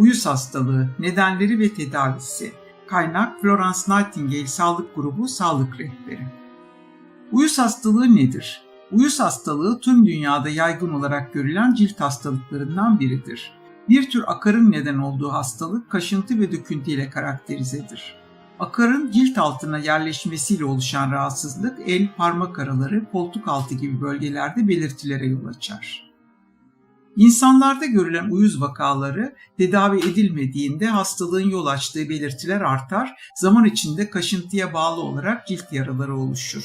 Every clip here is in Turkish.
Uyuz hastalığı, nedenleri ve tedavisi. Kaynak Florence Nightingale Sağlık Grubu Sağlık Rehberi. Uyuz hastalığı nedir? Uyuz hastalığı tüm dünyada yaygın olarak görülen cilt hastalıklarından biridir. Bir tür akarın neden olduğu hastalık kaşıntı ve döküntü ile karakterizedir. Akarın cilt altına yerleşmesiyle oluşan rahatsızlık el, parmak araları, koltuk altı gibi bölgelerde belirtilere yol açar. İnsanlarda görülen uyuz vakaları tedavi edilmediğinde hastalığın yol açtığı belirtiler artar, zaman içinde kaşıntıya bağlı olarak cilt yaraları oluşur.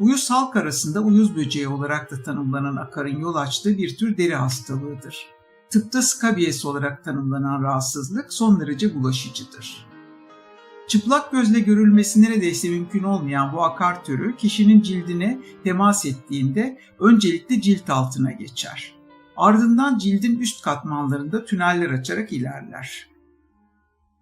Uyuz halk arasında uyuz böceği olarak da tanımlanan akarın yol açtığı bir tür deri hastalığıdır. Tıpta skabiyesi olarak tanımlanan rahatsızlık son derece bulaşıcıdır. Çıplak gözle görülmesi neredeyse mümkün olmayan bu akar türü kişinin cildine temas ettiğinde öncelikle cilt altına geçer. Ardından cildin üst katmanlarında tüneller açarak ilerler.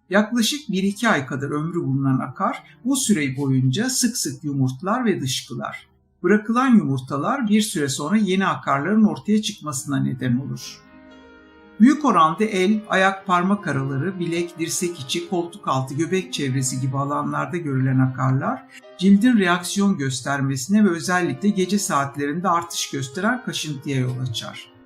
Yaklaşık 1-2 ay kadar ömrü bulunan akar bu süre boyunca sık sık yumurtlar ve dışkılar. Bırakılan yumurtalar bir süre sonra yeni akarların ortaya çıkmasına neden olur. Büyük oranda el, ayak parmak araları, bilek, dirsek içi, koltuk altı, göbek çevresi gibi alanlarda görülen akarlar, cildin reaksiyon göstermesine ve özellikle gece saatlerinde artış gösteren kaşıntıya yol açar.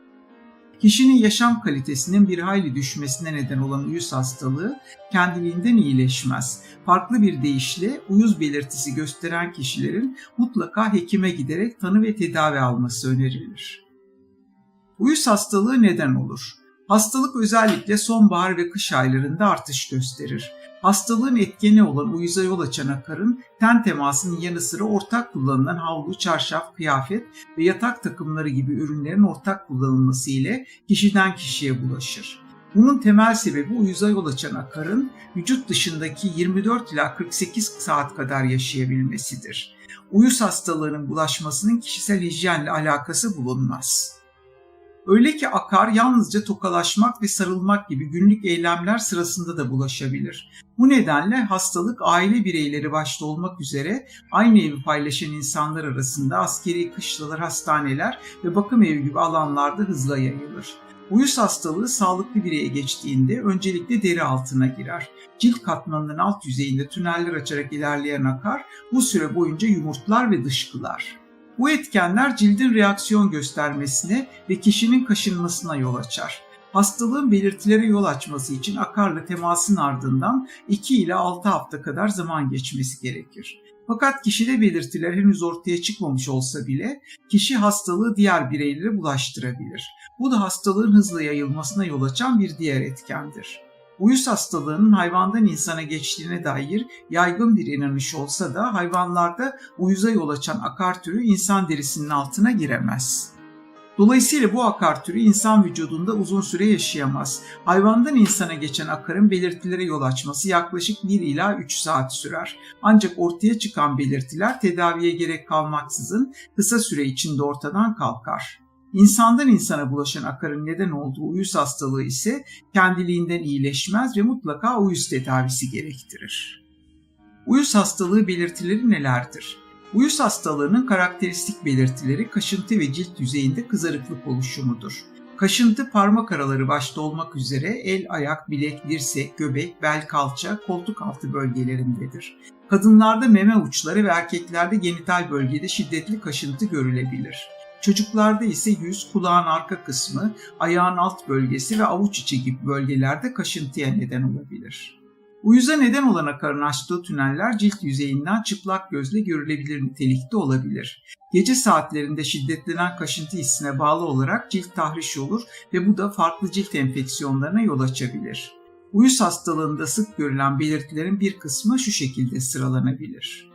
Kişinin yaşam kalitesinin bir hayli düşmesine neden olan uyuz hastalığı kendiliğinden iyileşmez. Farklı bir deyişle uyuz belirtisi gösteren kişilerin mutlaka hekime giderek tanı ve tedavi alması önerilir. Uyuz hastalığı neden olur? Hastalık özellikle sonbahar ve kış aylarında artış gösterir. Hastalığın etkeni olan uyuza yol açan akarın ten temasının yanı sıra ortak kullanılan havlu, çarşaf, kıyafet ve yatak takımları gibi ürünlerin ortak kullanılması ile kişiden kişiye bulaşır. Bunun temel sebebi uyuza yol açan akarın vücut dışındaki 24 ila 48 saat kadar yaşayabilmesidir. Uyuz hastalığının bulaşmasının kişisel hijyenle alakası bulunmaz. Öyle ki akar yalnızca tokalaşmak ve sarılmak gibi günlük eylemler sırasında da bulaşabilir. Bu nedenle hastalık aile bireyleri başta olmak üzere aynı evi paylaşan insanlar arasında askeri kışlalar, hastaneler ve bakım evi gibi alanlarda hızla yayılır. Uyuz hastalığı sağlıklı bireye geçtiğinde öncelikle deri altına girer. Cilt katmanının alt yüzeyinde tüneller açarak ilerleyen akar bu süre boyunca yumurtlar ve dışkılar. Bu etkenler cildin reaksiyon göstermesine ve kişinin kaşınmasına yol açar. Hastalığın belirtilere yol açması için akarla temasın ardından 2 ile 6 hafta kadar zaman geçmesi gerekir. Fakat kişide belirtiler henüz ortaya çıkmamış olsa bile kişi hastalığı diğer bireylere bulaştırabilir. Bu da hastalığın hızla yayılmasına yol açan bir diğer etkendir. Uyuz hastalığının hayvandan insana geçtiğine dair yaygın bir inanış olsa da hayvanlarda uyuza yol açan akar türü insan derisinin altına giremez. Dolayısıyla bu akar türü insan vücudunda uzun süre yaşayamaz. Hayvandan insana geçen akarın belirtilere yol açması yaklaşık 1 ila 3 saat sürer. Ancak ortaya çıkan belirtiler tedaviye gerek kalmaksızın kısa süre içinde ortadan kalkar. İnsandan insana bulaşan akarın neden olduğu uyuz hastalığı ise kendiliğinden iyileşmez ve mutlaka uyuz tedavisi gerektirir. Uyuz hastalığı belirtileri nelerdir? Uyuz hastalığının karakteristik belirtileri kaşıntı ve cilt yüzeyinde kızarıklık oluşumudur. Kaşıntı parmak araları başta olmak üzere el, ayak, bilek, dirsek, göbek, bel, kalça, koltuk altı bölgelerindedir. Kadınlarda meme uçları ve erkeklerde genital bölgede şiddetli kaşıntı görülebilir. Çocuklarda ise yüz, kulağın arka kısmı, ayağın alt bölgesi ve avuç içi gibi bölgelerde kaşıntıya neden olabilir. Uyuza neden olan akarın açtığı tüneller cilt yüzeyinden çıplak gözle görülebilir nitelikte olabilir. Gece saatlerinde şiddetlenen kaşıntı hissine bağlı olarak cilt tahriş olur ve bu da farklı cilt enfeksiyonlarına yol açabilir. Uyuz hastalığında sık görülen belirtilerin bir kısmı şu şekilde sıralanabilir.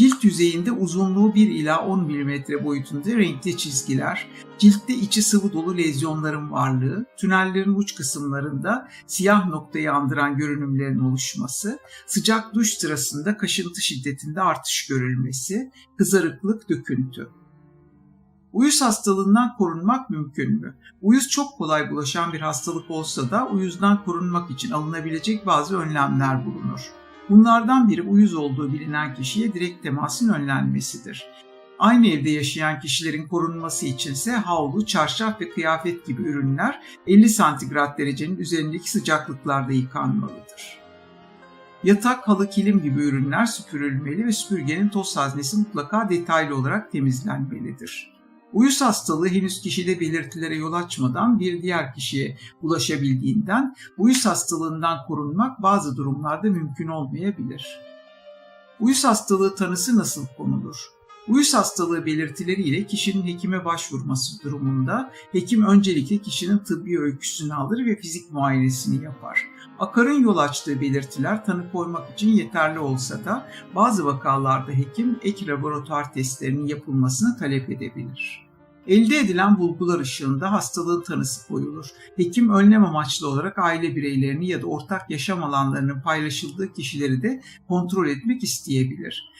Cilt yüzeyinde uzunluğu 1 ila 10 mm boyutunda renkli çizgiler, ciltte içi sıvı dolu lezyonların varlığı, tünellerin uç kısımlarında siyah noktayı andıran görünümlerin oluşması, sıcak duş sırasında kaşıntı şiddetinde artış görülmesi, kızarıklık, döküntü. Uyuz hastalığından korunmak mümkün mü? Uyuz çok kolay bulaşan bir hastalık olsa da uyuzdan korunmak için alınabilecek bazı önlemler bulunur. Bunlardan biri uyuz olduğu bilinen kişiye direkt temasın önlenmesidir. Aynı evde yaşayan kişilerin korunması içinse havlu, çarşaf ve kıyafet gibi ürünler 50 santigrat derecenin üzerindeki sıcaklıklarda yıkanmalıdır. Yatak, halı, kilim gibi ürünler süpürülmeli ve süpürgenin toz haznesi mutlaka detaylı olarak temizlenmelidir. Uyuz hastalığı henüz kişide belirtilere yol açmadan bir diğer kişiye bulaşabildiğinden uyuz hastalığından korunmak bazı durumlarda mümkün olmayabilir. Uyuz hastalığı tanısı nasıl konulur? Uyuz hastalığı belirtileriyle kişinin hekime başvurması durumunda hekim öncelikle kişinin tıbbi öyküsünü alır ve fizik muayenesini yapar. Akarın yol açtığı belirtiler tanı koymak için yeterli olsa da bazı vakalarda hekim ek laboratuvar testlerinin yapılmasını talep edebilir. Elde edilen bulgular ışığında hastalığın tanısı koyulur. Hekim önlem amaçlı olarak aile bireylerini ya da ortak yaşam alanlarının paylaşıldığı kişileri de kontrol etmek isteyebilir.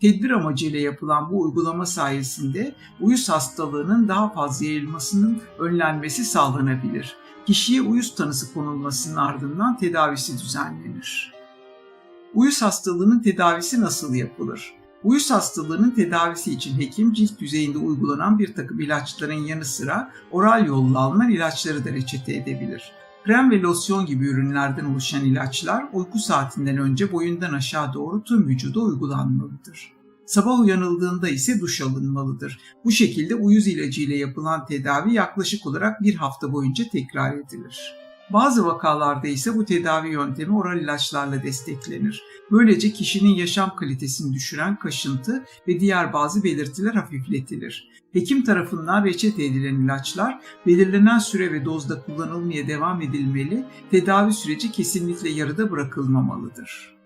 Tedbir amacıyla yapılan bu uygulama sayesinde uyuz hastalığının daha fazla yayılmasının önlenmesi sağlanabilir. Kişiye uyuz tanısı konulmasının ardından tedavisi düzenlenir. Uyuz hastalığının tedavisi nasıl yapılır? Uyuz hastalığının tedavisi için hekim cilt yüzeyinde uygulanan bir takım ilaçların yanı sıra oral yolla alınan ilaçları da reçete edebilir. Krem ve losyon gibi ürünlerden oluşan ilaçlar uyku saatinden önce boyundan aşağı doğru tüm vücuda uygulanmalıdır. Sabah uyanıldığında ise duş alınmalıdır. Bu şekilde uyuz ilacı ile yapılan tedavi yaklaşık olarak bir hafta boyunca tekrar edilir. Bazı vakalarda ise bu tedavi yöntemi oral ilaçlarla desteklenir. Böylece kişinin yaşam kalitesini düşüren kaşıntı ve diğer bazı belirtiler hafifletilir. Hekim tarafından reçete edilen ilaçlar belirlenen süre ve dozda kullanılmaya devam edilmeli, tedavi süreci kesinlikle yarıda bırakılmamalıdır.